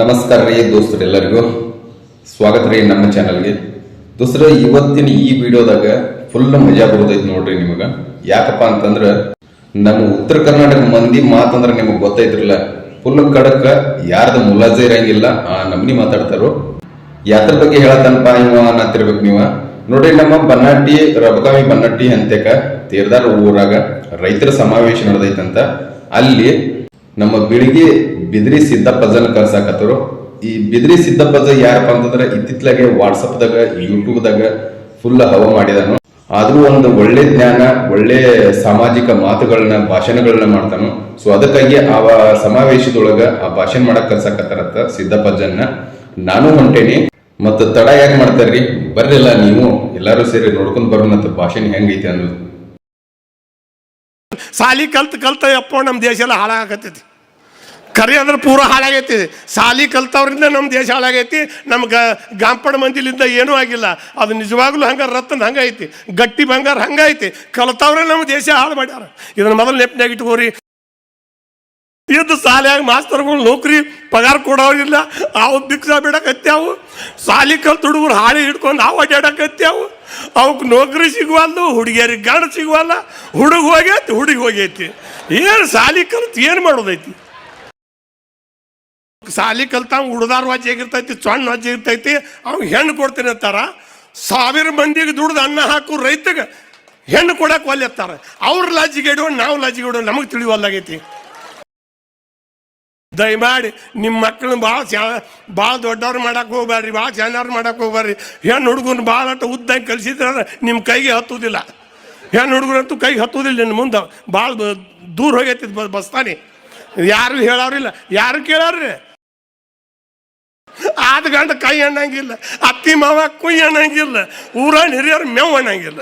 ನಮಸ್ಕಾರ ರೀ ದೋಸ್ತರು ಎಲ್ಲರಿಗೂ. ಸ್ವಾಗತ ರೀ ನಮ್ಮ ಚಾನಲ್ಗೆ ದೋಸ್ತರ, ಇವತ್ತಿನ ಈ ವಿಡಿಯೋದಾಗ ಫುಲ್ ಮಜಾ ಬರೋದೈತಿ ನೋಡ್ರಿ ನಿಮಗ. ಯಾಕಪ್ಪ ಅಂತಂದ್ರ, ನಮ್ಮ ಉತ್ತರ ಕರ್ನಾಟಕ ಮಂದಿ ಮಾತಂದ್ರೆ ನಿಮಗೆ ಗೊತ್ತೈತ್ರಲ್ಲ. ಫುಲ್ ಕಡಕ ಯಾರ್ದ ಮುಲಾಜೆ ಇರಂಗಿಲ್ಲ, ಆ ನಮ್ನಿ ಮಾತಾಡ್ತಾರೋ. ಯಾತ್ರ ಬಗ್ಗೆ ಹೇಳತ್ತನಪ್ಪ ಇವ, ಅನ್ನತ್ತಿರ್ಬೇಕು ನೀವ. ನೋಡ್ರಿ, ನಮ್ಮ ಬನ್ನಟ್ಟಿ ರಬಕಾವಿ ಬನ್ನಟ್ಟಿ ಅಂತ್ಯಕ ತೀರ್ದಾರ ಊರಾಗ ರೈತರ ಸಮಾವೇಶ ನಡೆದೈತಂತ. ಅಲ್ಲಿ ನಮ್ಮ ಬಿಳಿಗಿ ಬಿದ್ರಿ ಸಿದ್ದಪ್ಪಜನ್ ಕಳ್ಸಾಕತ್ತರು. ಈ ಬಿದ್ರಿ ಸಿದ್ದಪ್ಪಜ ಯಾರಪ್ಪ ಅಂತಂದ್ರೆ ಇತ್ತಿತ್ಲಾಗೆ ವಾಟ್ಸಪ್ದಾಗ ಯೂಟ್ಯೂಬ್ದಾಗ ಫುಲ್ ಹವ ಮಾಡಿದನು. ಆದ್ರೂ ಒಂದು ಒಳ್ಳೆ ಜ್ಞಾನ, ಒಳ್ಳೆ ಸಾಮಾಜಿಕ ಮಾತುಗಳನ್ನ, ಭಾಷಣಗಳನ್ನ ಮಾಡ್ತಾನು. ಸೊ ಅದಕ್ಕಾಗಿ ಆ ಸಮಾವೇಶದೊಳಗ ಆ ಭಾಷಣ ಮಾಡಕ್ ಕರ್ಸಾಕತ್ತಾರತ್ತ ಸಿದ್ದಪ್ಪಜ್ಜನ್ನ ನಾನು ಹೊಂಟೇನಿ. ಮತ್ತ ತಡ ಯಾಕೆ ಮಾಡ್ತಾರ್ರಿ? ಬರ್ರಿಲ್ಲ ನೀವು. ಎಲ್ಲಾರು ಸೇರಿ ನೋಡ್ಕೊಂಡ್ ಬರೋಣಂತ ಭಾಷಣ ಹೆಂಗೈತಿ ಅನ್ನೋದು. ಸಾಲಿ ಕಲ್ತ್ ಕಲ್ತ ಯಪ್ಪ ನಮ್ಮ ದೇಶ ಎಲ್ಲ ಹಾಳಾಗತ್ತೈತಿ ಕರೆ ಅಂದ್ರೆ ಪೂರ ಹಾಳಾಗೈತಿ. ಸಾಲಿ ಕಲ್ತವ್ರಿಂದ ನಮ್ಮ ದೇಶ ಹಾಳಾಗೈತಿ. ನಮ್ಗೆ ಗಾಂಪಡ ಮಂದಿಲಿಂದ ಏನೂ ಆಗಿಲ್ಲ. ಅದು ನಿಜವಾಗ್ಲೂ ಹಂಗೆ ರತ್ನ ಹಂಗೈತಿ ಗಟ್ಟಿ ಬಂಗಾರ ಹಂಗೆ ಐತಿ. ಕಲ್ತವ್ರೆ ನಮ್ಮ ದೇಶ ಹಾಳು ಮಾಡ್ಯಾರ. ಇದನ್ನ ಮೊದಲು ನೆಪ್ನಾಗ ಇಟ್ಕೋರಿ. ಇದ್ದು ಸಾಲಿಯಾಗ ಮಾಸ್ತರ್ಗಳು ನೌಕರಿ ಪಗಾರ ಕೊಡೋರಿಲ್ಲ ಅವು ಭಿಕ್ಷಾ ಬಿಡಕತ್ಯಾವು. ಸಾಲಿ ಕಲ್ತು ಹುಡುಗರು ಹಾಳಿ ಹಿಡ್ಕೊಂಡು ಅವು ಅಡ್ಡಾಡಕತ್ಯಾವು ಅವಕ್ಕೆ ನೌಕರಿ ಸಿಗುವಲ್ದು, ಹುಡುಗಿಯರಿಗೆ ಗಂಡ ಸಿಗುವಲ್ಲ, ಹುಡುಗ ಹೋಗೈತಿ, ಹುಡುಗಿ ಹೋಗೈತಿ. ಏನು ಸಾಲಿ ಕಲ್ತು, ಏನು ಮಾಡೋದೈತಿ? ಸಾಲಿ ಕಲ್ತಾವ ಹುಡುದಾರ ವಾಜಿ ಆಗಿರ್ತೈತಿ ಸಣ್ಣ ವಾಜಿ ಇರ್ತೈತಿ ಅವ್ನು ಹೆಣ್ಣು ಕೊಡ್ತೀನಿ ಅಂತಾರ. ಸಾವಿರ ಮಂದಿಗೆ ದುಡ್ದು ಅನ್ನ ಹಾಕು ರೈತಗೆ ಹೆಣ್ಣು ಕೊಡಕ್ಕೆ ಒಲ್ಲೆತ್ತಾರೆ. ಅವ್ರ ಲಾಜಿಗೆ ಇಡೋ ನಾವು ಲಾಜಿಗೆ ಇಡೋ ನಮಗೆ ತಿಳಿವಲ್ಲಾಗೈತಿ ದಯಮಾಡಿ ನಿಮ್ಮ ಮಕ್ಕಳನ್ನ ಭಾಳ ಚ ಭಾಳ ದೊಡ್ಡವ್ರು ಮಾಡಕ್ಕೆ ಹೋಗ್ಬೇಡ್ರಿ ಭಾಳ ಚೆನ್ನವ್ರು ಮಾಡಕ್ಕೆ ಹೋಗ್ಬೇಡ್ರಿ ಹೆಣ್ಣು ಹುಡುಗನ ಭಾಳ ಉದ್ದಂಗೆ ಕಲಿಸಿದ್ರೆ ನಿಮ್ಮ ಕೈಗೆ ಹತ್ತುವುದಿಲ್ಲ ಹೆಣ್ಣು ಹುಡುಗರಂತೂ ಕೈಗೆ ಹತ್ತುದಿಲ್ಲ ನಿನ್ನ ಮುಂದೆ. ಭಾಳ ದೂರ ಹೋಗೈತಿ ಬಸ್ತಾನೆ. ಯಾರು ಹೇಳೋರಿಲ್ಲ ಯಾರು ಕೇಳೋರ್ರಿ ಆದ ಗಂಡ ಕೈ ಅಣ್ಣಂಗಿಲ್ಲ ಅತ್ತಿ ಮಾವ ಕುಯ್ ಅಣ್ಣಂಗಿಲ್ಲ ಊರ ಹಿರಿಯರು ಮೇವು ಅನ್ನಂಗಿಲ್ಲ.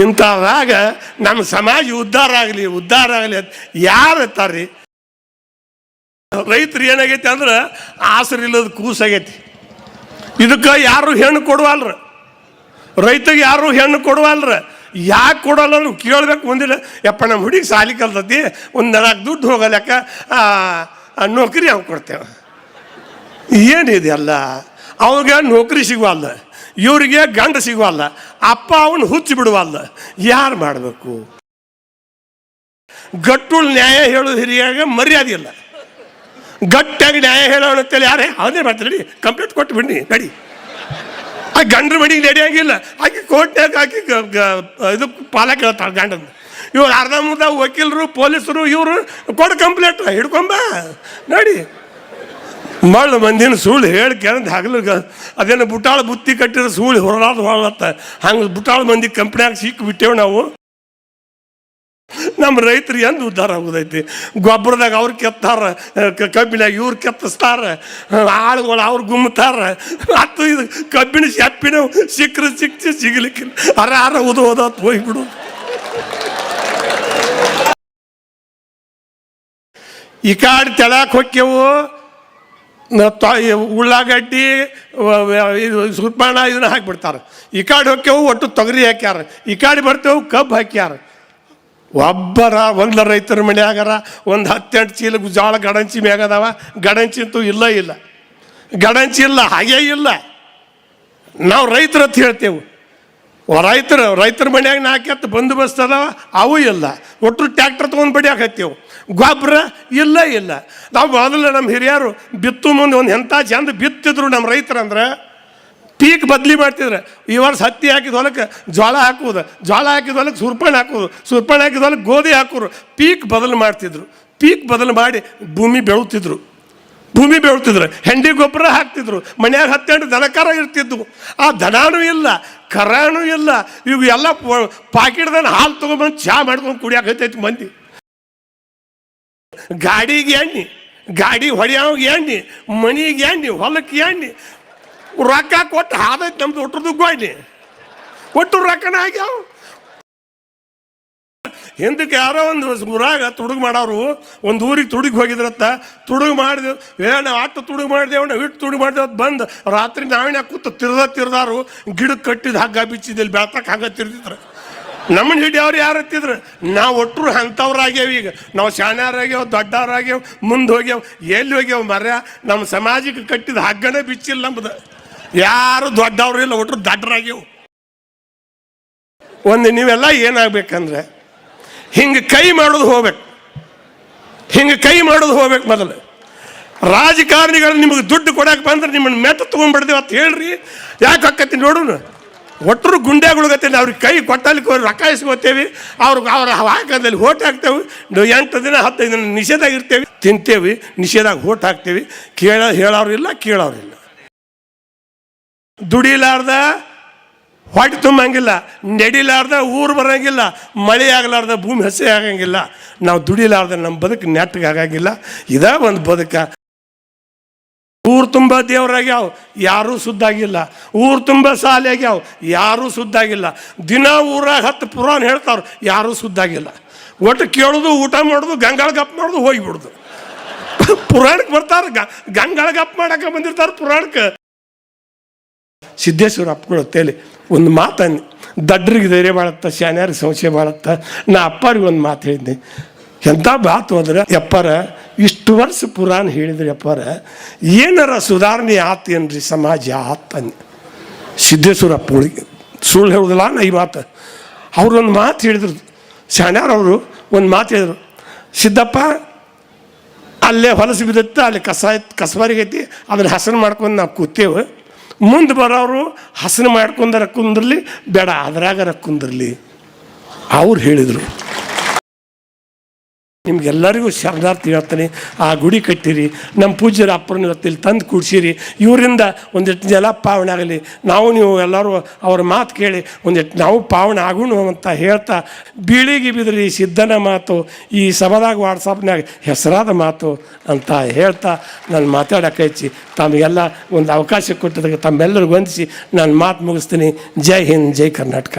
ಇಂಥವಾಗ ನಮ್ಮ ಸಮಾಜ ಉದ್ಧಾರ ಆಗಲಿ ಉದ್ಧಾರ ಆಗಲಿ ಅಂತ ಯಾರು ಇರ್ತಾರ್ರಿ ರೈತರು ಏನಾಗೈತಿ ಅಂದ್ರೆ ಆಸರಿಲ್ಲದ ಕೂಸಾಗೈತಿ. ಇದಕ್ಕೆ ಯಾರು ಹೆಣ್ಣು ಕೊಡುವಲ್ರ? ರೈತಗೆ ಯಾರು ಹೆಣ್ಣು ಕೊಡುವಲ್ರ? ಯಾಕೆ ಕೊಡಲ್ಲ ನೀವು ಕೇಳಬೇಕು ಒಂದಿಲ್ಲ. ಯಪ್ಪ, ನಮ್ಮ ಹುಡುಗಿ ಸಾಲಿ ಕಲ್ತತಿ, ಒಂದು ನಾಲ್ಕು ದುಡ್ಡು ಹೋಗಲಕ್ಕ ನೌಕರಿ ಅವ್ನು ಕೊಡ್ತೇವೆ. ಏನಿದೆಯಲ್ಲ ಅವಾಗ ನೌಕರಿ ಸಿಗುವಲ್ಲ ಇವರಿಗೆ ಗಂಡ ಸಿಗುವಲ್ಲ ಅಪ್ಪ ಅವನು ಹುಚ್ಚಿ ಬಿಡುವಲ್ಲ ಯಾರು ಮಾಡಬೇಕು? ಗಟ್ಟುಳ್ ನ್ಯಾಯ ಹೇಳೋದು ಹಿರಿಯಾಗ ಮರ್ಯಾದೆ ಇಲ್ಲ. ಗಟ್ಟಾಗಿ ನ್ಯಾಯ ಹೇಳೋಣ ಅಂತೇಳಿ ಯಾರೇ ಅದೇ ಮಾಡ್ತೀರಿ ಕಂಪ್ಲೇಂಟ್ ಕೊಟ್ಟು ಬಿಡಿ ನಡಿ. ಆ ಗಂಡ್ರ ಮಡಿಗೆ ಆಗಿಲ್ಲ, ಆಕೆ ಕೋರ್ಟ್ನಾಗ ಗ- ಇದು ಪಾಲ ಕೇಳ್ತಾಳೆ ಗಂಡನ. ಇವ್ರು ಅರ್ಧ ಮುರ್ಧ ವಕೀಲರು, ಪೊಲೀಸರು, ಇವರು ಕೊಡು ಕಂಪ್ಲೇಂಟ್, ಹಿಡ್ಕೊಂಬ, ನೋಡಿ. ಮಳ್ಳು ಮಂದಿನ ಸುಳ್ಳು ಹೇಳಿ ಕೇಳಿದ ಹಗಲು ಅದೇನು ಬುಟಾಳ ಬುತ್ತಿ ಕಟ್ಟಿರ ಸುಳ್ಳು ಹೊರಲಾದ ಹೊರಲತ್ತ. ಹಂಗೆ ಬುಟಾಳ ಮಂದಿ ಕಂಪ್ನ್ಯಾಗ ಸಿಕ್ಕಿ ಬಿಟ್ಟೇವು ನಾವು. ನಮ್ಮ ರೈತರು ಎಂದು ಉದ್ಧಾರ ಆಗೋದೈತಿ? ಗೊಬ್ಬರದಾಗ ಅವ್ರು ಕೆತ್ತಾರ ಕಬ್ಬಿನಾಗ ಇವ್ರು ಕೆತ್ತಿಸ್ತಾರ, ಆಳುಗಳು ಅವ್ರು ಗುಮ್ಮತಾರ ಮತ್ತು ಇದು ಕಬ್ಬಿನ ಶಪ್ಪಿನ ಸಿಕ್ಕರೆ ಸಿಕ್ತಿ ಸಿಗಲಿಕ್ಕಿಲ್ಲ. ಅರ ಅರ ಉದ ಓದೋ ಹೋಗ್ಬಿಡು. ಈ ಕಾಡು ತೆಳಕ್ಕೆ ಹೊಕ್ಕೆವು. ಉಳ್ಳಾಗಡ್ಡಿ ಇದು ಸುರ್ಪಾಣ ಇದನ್ನ ಹಾಕಿಬಿಡ್ತಾರೆ. ಈ ಕಾಡು ಹೊಕ್ಕೆವು ಒಟ್ಟು ತೊಗರಿ ಹಾಕ್ಯಾರ. ಈ ಕಾಡು ಬರ್ತೇವು ಕಬ್ಬು ಹಾಕ್ಯಾರ. ಒಬ್ಬರ, ಒಂದು ರೈತರ ಮನೆಯಾಗಾರ ಒಂದು ಹತ್ತೆಂಟು ಚೀಲ ಜೋಳ ಗಡಂಚಿ ಮೇಗದವ ಗಡಂಚಿ ಅಂತೂ ಇಲ್ಲ ಇಲ್ಲ. ಗಡಂಚಿ ಇಲ್ಲ, ಹಾಗೇ ಇಲ್ಲ. ನಾವು ರೈತರು ಅಂತ ಹೇಳ್ತೇವೆ. ರೈತರು, ರೈತರ ಮನೆಯಾಗ ನಾಲ್ಕು ಎತ್ತು ಬಂದೋಬಸ್ತ್ ಅದಾವ, ಅವು ಇಲ್ಲ. ಒಟ್ಟು ಟ್ಯಾಕ್ಟರ್ ತೊಗೊಂಡು ಬಡಿಯಾಕತ್ತೇವು ಗೊಬ್ಬರ ಇಲ್ಲ ಇಲ್ಲ. ನಾವು ಮೊದಲು ನಮ್ಮ ಹಿರಿಯರು ಬಿತ್ತು ಮುಂದೆ ಒಂದು ಎಂಥ ಚಂದ ಬಿತ್ತಿದ್ರು ನಮ್ಮ ರೈತರಂದ್ರೆ ಪೀಕ್ ಬದಲಿ ಮಾಡ್ತಿದ್ರೆ. ಈ ವರ್ಷ ಹತ್ತಿ ಹಾಕಿದ ಹೊಲಕ್ಕೆ ಜೋಳ ಹಾಕುವುದು ಜೋಳ ಹಾಕಿದ ಹೊಲಕ್ಕೆ ಸುರ್ಪಣೆ ಹಾಕುವುದು, ಸುರ್ಪಣೆ ಹಾಕಿದ ಹೊಲಕ್ಕೆ ಗೋಧಿ ಹಾಕೋರು ಪೀಕ್ ಬದಲು ಮಾಡ್ತಿದ್ರು. ಪೀಕ್ ಬದಲು ಮಾಡಿ ಭೂಮಿ ಬೆಳುತ್ತಿದ್ರು ಭೂಮಿ ಬೆಳ್ತಿದ್ರು ಹೆಂಡಿ ಗೊಬ್ಬರ ಹಾಕ್ತಿದ್ರು. ಮನೆಯಾಗ ಹತ್ತೆಂಟು ದನಕರ ಇರ್ತಿದ್ವು. ಆ ದನಾನೂ ಇಲ್ಲ, ಕರಾನೂ ಇಲ್ಲ. ಇವು ಎಲ್ಲ ಪಾಕಿಟ್ದನ್ನ ಹಾಲು ತೊಗೊಂಬಂದು ಚಹಾ ಮಾಡ್ಕೊಂಡು ಕುಡಿಯಾಕೈತೈತಿ ಮಂದಿ. ಗಾಡಿಗೆ ಎಣ್ಣೆ, ಗಾಡಿ ಹೊಡೆಯವ್ಗೆ ಎಣ್ಣೆ, ಮನೆಗೆ ಎಣ್ಣೆ, ಹೊಲಕ್ಕೆ ಎಣ್ಣೆ. ರೊಕ್ಕ ಕೊಟ್ಟು ಹಾದೈತೆ ನಮ್ದು ಒಟ್ಟರದು ಗೋಣಿ. ಒಟ್ಟು ರೊಕ್ಕನ ಆಗ್ಯಾವ? ಹಿಂದಕ್ಕೆ ಯಾರೋ ಒಂದು ಊರಾಗ ತುಡುಗು ಮಾಡೋರು, ಒಂದು ಊರಿಗೆ ತುಡುಗಿ ಹೋಗಿದ್ರತ್ತ, ತುಡುಗು ಮಾಡಿದೆವು ಏ ನಾವು ಅಟ್ಟು ತುಡುಗು ಮಾಡಿದೆವು ನಾವು ಇಟ್ಟು ತುಡುಗು ಮಾಡಿದೆ ಅಂತ ಬಂದು ರಾತ್ರಿ ನಾವಿನ ಕೂತು ತಿರ್ದ ತಿರ್ದಾರು, ಗಿಡಕ್ಕೆ ಕಟ್ಟಿದ ಹಗ್ಗ ಬಿಚ್ಚಿದ್ದಿಲ್ಲ, ಬೆಳ್ತಕ್ಕೆ ಹಗ್ಗ ತಿರ್ದಿದ್ರು. ನಮ್ಮನ್ನ ಹಿಡಿಯವ್ರು ಯಾರು ಹತ್ತಿದ್ರು ನಾವು ಒಟ್ಟರು ಅಂಥವ್ರಾಗ್ಯಾವ ಈಗ. ನಾವು ಶಾಣ್ಯಾರಾಗ್ಯಾವ ದೊಡ್ಡವ್ರಾಗ್ಯಾವ ಮುಂದೆ ಹೋಗ್ಯಾವ ಎಲ್ಲಿ ಹೋಗ್ಯಾವ ಮರ್ಯ ನಮ್ಮ ಸಮಾಜಕ್ಕೆ ಕಟ್ಟಿದ ಹಗ್ಗನೇ ಬಿಚ್ಚಿಲ್ಲ ನಮ್ದು. ಯಾರು ದೊಡ್ಡವ್ರು ಇಲ್ಲ ಒಟ್ಟರು ದಡ್ಡರಾಗ್ಯವು ಒಂದು ನೀವೆಲ್ಲ ಏನಾಗಬೇಕಂದ್ರೆ, ಹಿಂಗೆ ಕೈ ಮಾಡೋದು ಹೋಗ್ಬೇಕು. ಹಿಂಗೆ ಕೈ ಮಾಡೋದು ಹೋಗ್ಬೇಕು ಮೊದಲು. ರಾಜಕಾರಣಿಗಳು ನಿಮಗೆ ದುಡ್ಡು ಕೊಡಕ್ಕೆ ಬಂದ್ರೆ ನಿಮ್ಮನ್ನು ಮೆತ್ತ ತೊಗೊಂಡ್ಬಿಡ್ದೇವೆ ಅಂತ ಹೇಳ್ರಿ. ಯಾಕೆ ಆಕತಿ ನೋಡೋಣ ಒಟ್ಟರು ಗುಂಡ್ಯಾಗಳಿಗತ್ತೆ ಅವ್ರಿಗೆ ಕೈ ಕೊಟ್ಟಲ್ಲಿ ರೊಕ್ಕ ಇಸ್ಕೋತೇವೆ ಅವ್ರಿಗೆ ಅವ್ರ ಹಾಕದಲ್ಲಿ ಹೋಟ್ ಹಾಕ್ತೇವೆ. ಎಂಟು ದಿನ, ಹತ್ತೈದು ದಿನ ನಿಷೇಧಾಗ ಇರ್ತೇವೆ. ತಿಂತೇವೆ. ನಿಷೇಧಾಗಿ ಹೋಟ್ ಹಾಕ್ತೇವೆ. ಕೇಳ ಹೇಳೋರಿಲ್ಲ ಕೇಳೋರಿಲ್ಲ ದುಡಿಲಾರ್ದ ಹೊಟ್ಟೆ ತುಂಬಂಗಿಲ್ಲ. ನಡಿಲಾರ್ದ ಊರು ಬರೋಂಗಿಲ್ಲ. ಮಳೆ ಆಗಲಾರ್ದ ಭೂಮಿ ಹಸಿ ಆಗಂಗಿಲ್ಲ. ನಾವು ದುಡಿಲಾರ್ದ ನಮ್ಮ ಬದುಕು ನೆಟ್ಟಗೆ ಆಗಂಗಿಲ್ಲ. ಇದೇ ಒಂದು ಬದುಕ. ಊರು ತುಂಬ ದೇವರಾಗ್ಯಾವ, ಯಾರೂ ಸುದ್ದಾಗಿಲ್ಲ ಊರು ತುಂಬ ಸಾಲೆ ಆಗ್ಯಾವ ಯಾರೂ ಸುದ್ದಾಗಿಲ್ಲ ದಿನ ಊರಾಗ ಹತ್ತು ಪುರಾಣ ಹೇಳ್ತಾವ್ರು, ಯಾರೂ ಸುದ್ದಾಗಿಲ್ಲ ಒಟ್ಟು ಕೇಳೋದು, ಊಟ ಮಾಡೋದು, ಗಂಗಾಳ ಗಪ್ ಮಾಡೋದು, ಹೋಗಿಬಿಡ್ದು. ಪುರಾಣಕ್ಕೆ ಬರ್ತಾರೆ ಗಂಗಾಳ ಗಪ್ ಮಾಡಕ್ಕೆ ಬಂದಿರ್ತಾರೆ ಪುರಾಣಕ್ಕೆ ಸಿದ್ದೇಶ್ವರ ಅಪ್ಪಗಳು ತೇಲಿ ಒಂದು ಮಾತನ್ನು. ದಡ್ರಿಗೆ ಧೈರ್ಯ ಬಾಳತ್ತ ಶಾನ್ಯಾರಿಗೆ ಸಂಶಯ ಬಾಳತ್ತ, ನಾ ಅಪ್ಪರಿಗೆ ಒಂದು ಮಾತು ಹೇಳಿದ್ನಿ. ಎಂಥ ಬಾತು ಅಂದ್ರೆ, ಯಪ್ಪಾರ, ಇಷ್ಟು ವರ್ಷ ಪುರಾಣ ಹೇಳಿದ್ರಿ ಅಪ್ಪರ ಏನಾರ ಸುಧಾರಣೆ ಆತೇನ್ರಿ ಸಮಾಜ ಆತನ್ ಸಿದ್ದೇಶ್ವರ ಅಪ್ಪಗಳಿಗೆ ಸುಳ್ಳು ಹೇಳುದಿಲ್ಲ ನಾ ಈ ಮಾತು. ಅವ್ರು ಒಂದು ಮಾತು ಹೇಳಿದ್ರು. ಶಾನ್ಯಾರವರು ಒಂದು ಮಾತು ಹೇಳಿದರು. ಸಿದ್ದಪ್ಪ, ಅಲ್ಲೇ ಹೊಲಸು ಬಿದ್ದತ್ತ ಅಲ್ಲಿ ಕಸ ಕಸಬಾರಿಗೈತಿ ಅದನ್ನು ಹಸನು ಮಾಡ್ಕೊಂಡು ನಾವು ಕೂತೇವೆ. ಮುಂದೆ ಬರೋರು ಹಸನು ಮಾಡ್ಕೊಂಡಾರ ಕುಂದ್ರಲಿ, ಬೇಡ, ಅದ್ರಾಗರ ಕುಂದಿರಲಿ. ಅವ್ರು ಹೇಳಿದರು. ನಿಮ್ಗೆಲ್ಲರಿಗೂ ಶರಣಾರ್ಥಿ ಹೇಳ್ತಾನೆ, ಆ ಗುಡಿ ಕಟ್ಟಿರಿ, ನಮ್ಮ ಪೂಜ್ಯರ ಅಪ್ಪರನ್ನ ಇವತ್ತಿಲ್ಲಿ ತಂದು ಕೂಡ್ಸಿರಿ. ಇವರಿಂದ ಒಂದಿಟ್ಟು ಜಲ ಪಾವಣೆ ಆಗಲಿ. ನಾವು ನೀವು ಎಲ್ಲರೂ ಅವ್ರ ಮಾತು ಕೇಳಿ ಒಂದಿಟ್ಟು ನಾವು ಪಾವಣೆ ಆಗೋಣ ಅಂತ ಹೇಳ್ತಾ ಬೀಳಿಗೆ ಬಿದ್ರಿ ಸಿದ್ಧನ ಮಾತು, ಈ ಸಭಾದಾಗ ವಾಟ್ಸಪ್ನಾಗ ಹೆಸರಾದ ಮಾತು ಅಂತ ಹೇಳ್ತಾ ನಾನು ಮಾತಾಡೋಕೆ ತಮಗೆಲ್ಲ ಒಂದು ಅವಕಾಶ ಕೊಟ್ಟಿದ್ದಕ್ಕೆ ತಮ್ಮೆಲ್ಲರಿಗೂ ವಂದಿಸಿ ನಾನು ಮಾತು ಮುಗಿಸ್ತೀನಿ. ಜೈ ಹಿಂದ್, ಜೈ ಕರ್ನಾಟಕ.